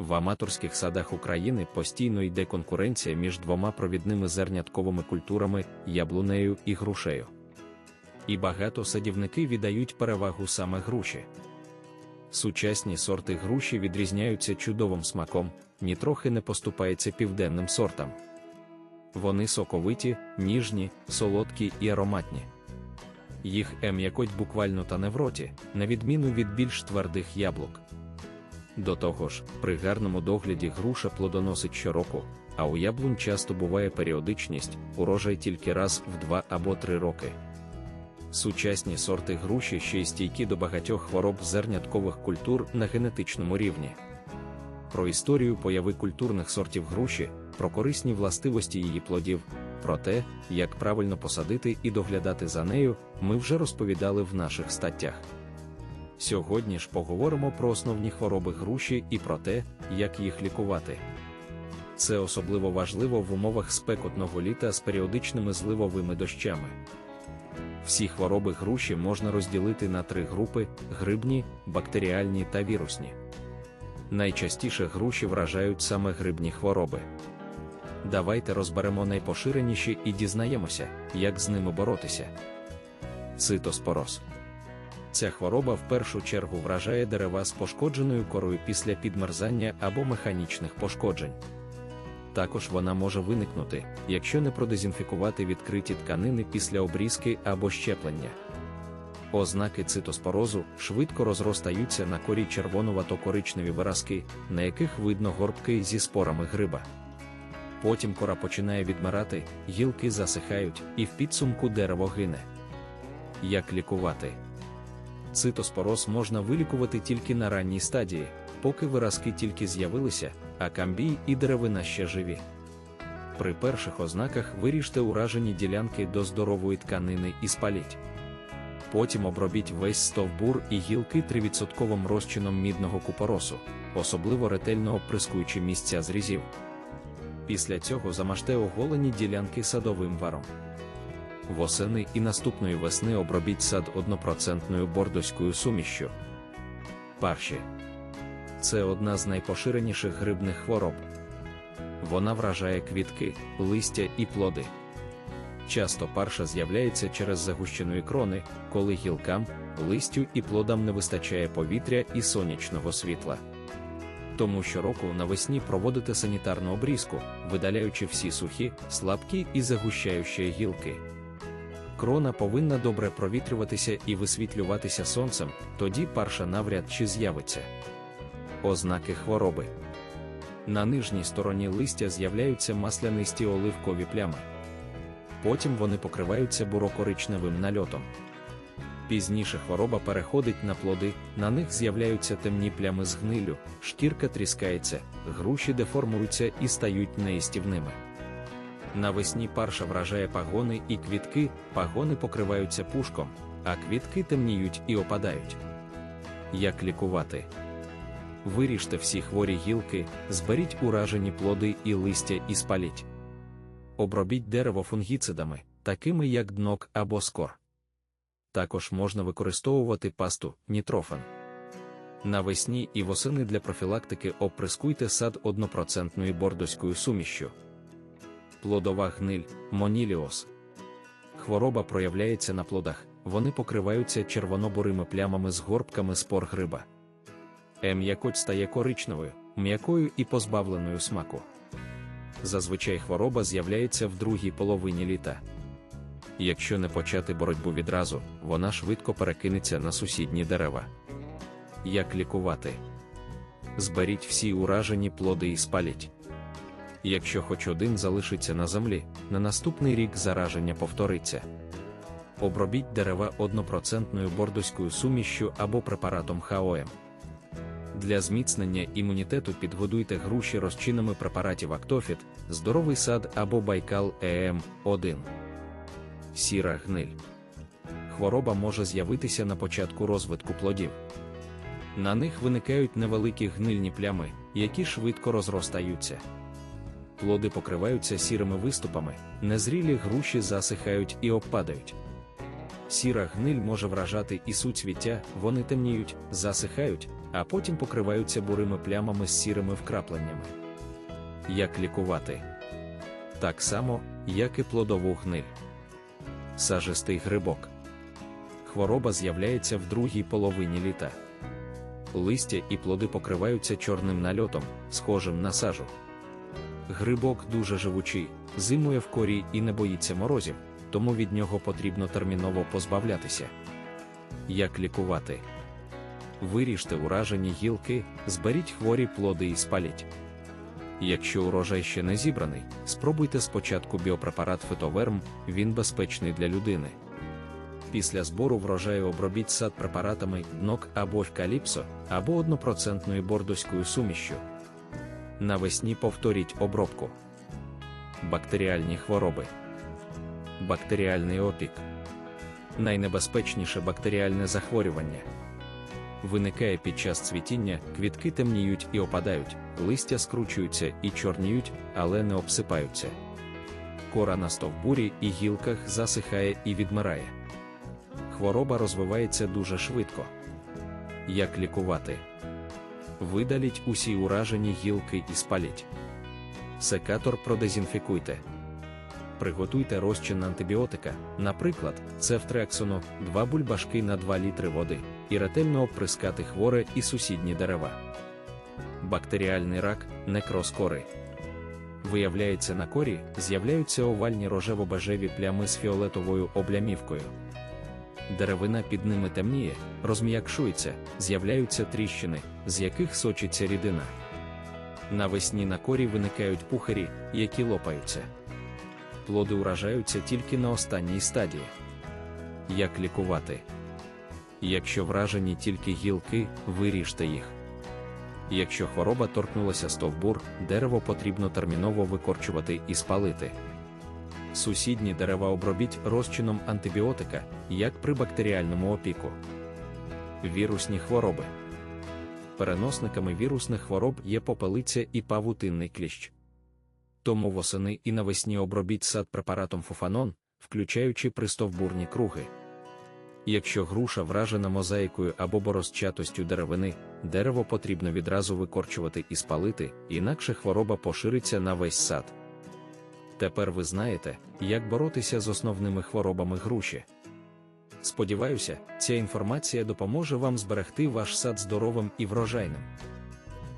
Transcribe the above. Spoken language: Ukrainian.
В аматорських садах України постійно йде конкуренція між двома провідними зернятковими культурами яблунею і грушею. І багато садівники віддають перевагу саме груші. Сучасні сорти груші відрізняються чудовим смаком, нітрохи не поступається південним сортам. Вони соковиті, ніжні, солодкі і ароматні. Їх м'якоть буквально та не в роті, на відміну від більш твердих яблук. До того ж, при гарному догляді груша плодоносить щороку, а у яблунь часто буває періодичність, урожай тільки раз в два або три роки. Сучасні сорти груші ще й стійкі до багатьох хвороб зерняткових культур на генетичному рівні. Про історію появи культурних сортів груші, про корисні властивості її плодів, про те, як правильно посадити і доглядати за нею, ми вже розповідали в наших статтях. Сьогодні ж поговоримо про основні хвороби груші і про те, як їх лікувати. Це особливо важливо в умовах спекотного літа з періодичними зливовими дощами. Всі хвороби груші можна розділити на три групи: грибні, бактеріальні та вірусні. Найчастіше груші вражають саме грибні хвороби. Давайте розберемо найпоширеніші і дізнаємося, як з ними боротися. Цитоспороз. Ця хвороба в першу чергу вражає дерева з пошкодженою корою після підмерзання або механічних пошкоджень. Також вона може виникнути, якщо не продезінфікувати відкриті тканини після обрізки або щеплення. Ознаки цитоспорозу швидко розростаються на корі червонувато-коричневі виразки, на яких видно горбки зі спорами гриба. Потім кора починає відмирати, гілки засихають, і в підсумку дерево гине. Як лікувати? Цитоспороз можна вилікувати тільки на ранній стадії, поки виразки тільки з'явилися, а камбій і деревина ще живі. При перших ознаках виріжте уражені ділянки до здорової тканини і спаліть. Потім обробіть весь стовбур і гілки 3% розчином мідного купоросу, особливо ретельно оприскуючи місця зрізів. Після цього замажте оголені ділянки садовим варом. Восени і наступної весни обробіть сад 1% бордоською сумішшю. Парші це одна з найпоширеніших грибних хвороб. Вона вражає квітки, листя і плоди. Часто парша з'являється через загущеної крони, коли гілкам, листю і плодам не вистачає повітря і сонячного світла. Тому щороку навесні проводите санітарну обрізку, видаляючи всі сухі, слабкі і загущаючі гілки. Крона повинна добре провітрюватися і висвітлюватися сонцем, тоді парша навряд чи з'явиться. Ознаки хвороби. На нижній стороні листя з'являються маслянисті оливкові плями. Потім вони покриваються бурокоричневим нальотом. Пізніше хвороба переходить на плоди, на них з'являються темні плями з гнилю, шкірка тріскається, груші деформуються і стають неїстівними. Навесні парша вражає пагони і квітки, пагони покриваються пушком, а квітки темніють і опадають. Як лікувати? Виріжте всі хворі гілки, зберіть уражені плоди і листя і спаліть. Обробіть дерево фунгіцидами, такими як днок або скор. Також можна використовувати пасту нітрофен. Навесні і восени для профілактики оприскуйте сад 1% бордоською сумішшю. Плодова гниль, моніліоз. Хвороба проявляється на плодах, вони покриваються червонобурими плямами з горбками спор гриба. М'якоть стає коричневою, м'якою і позбавленою смаку. Зазвичай хвороба з'являється в другій половині літа. Якщо не почати боротьбу відразу, вона швидко перекинеться на сусідні дерева. Як лікувати? Зберіть всі уражені плоди і спаліть. Якщо хоч один залишиться на землі, на наступний рік зараження повториться. Обробіть дерева 1% бордоською сумішшю або препаратом ХОМ. Для зміцнення імунітету підгодуйте груші розчинами препаратів Актофіт, здоровий сад або байкал ЕМ 1 Сіра гниль. Хвороба може з'явитися на початку розвитку плодів. На них виникають невеликі гнильні плями, які швидко розростаються. Плоди покриваються сірими виступами, незрілі груші засихають і обпадають. Сіра гниль може вражати і суцвіття, вони темніють, засихають, а потім покриваються бурими плямами з сірими вкрапленнями. Як лікувати? Так само, як і плодову гниль. Сажистий грибок. Хвороба з'являється в другій половині літа. Листя і плоди покриваються чорним нальотом, схожим на сажу. Грибок дуже живучий, зимує в корі і не боїться морозів, тому від нього потрібно терміново позбавлятися. Як лікувати? Виріжте уражені гілки, зберіть хворі плоди і спаліть. Якщо урожай ще не зібраний, спробуйте спочатку біопрепарат фитоверм, він безпечний для людини. Після збору врожаю обробіть сад препаратами днок або каліпсо, або 1% бордоською сумішю. Навесні повторіть обробку. Бактеріальні хвороби. Бактеріальний опік. Найнебезпечніше бактеріальне захворювання. Виникає під час цвітіння, квітки темніють і опадають, листя скручуються і чорніють, але не обсипаються. Кора на стовбурі і гілках засихає і відмирає. Хвороба розвивається дуже швидко. Як лікувати? Видаліть усі уражені гілки і спаліть. Секатор продезінфікуйте. Приготуйте розчин антибіотика, наприклад, цефтреаксону, 2 бульбашки на 2 літри води, і ретельно обприскати хворе і сусідні дерева. Бактеріальний рак, некроз кори. Виявляється, на корі з'являються овальні рожево-бежеві плями з фіолетовою облямівкою. Деревина під ними темніє, розм'якшується, з'являються тріщини, з яких сочиться рідина. Навесні на корі виникають пухарі, які лопаються. Плоди уражаються тільки на останній стадії. Як лікувати? Якщо вражені тільки гілки, виріжте їх. Якщо хвороба торкнулася стовбур, дерево потрібно терміново викорчувати і спалити. Сусідні дерева обробіть розчином антибіотика, як при бактеріальному опіку. Вірусні хвороби. Переносниками вірусних хвороб є попелиця і павутинний кліщ. Тому восени і навесні обробіть сад препаратом фуфанон, включаючи пристовбурні круги. Якщо груша вражена мозаїкою або борозчатостю деревини, дерево потрібно відразу викорчувати і спалити, інакше хвороба пошириться на весь сад. Тепер ви знаєте, як боротися з основними хворобами груші. Сподіваюся, ця інформація допоможе вам зберегти ваш сад здоровим і врожайним.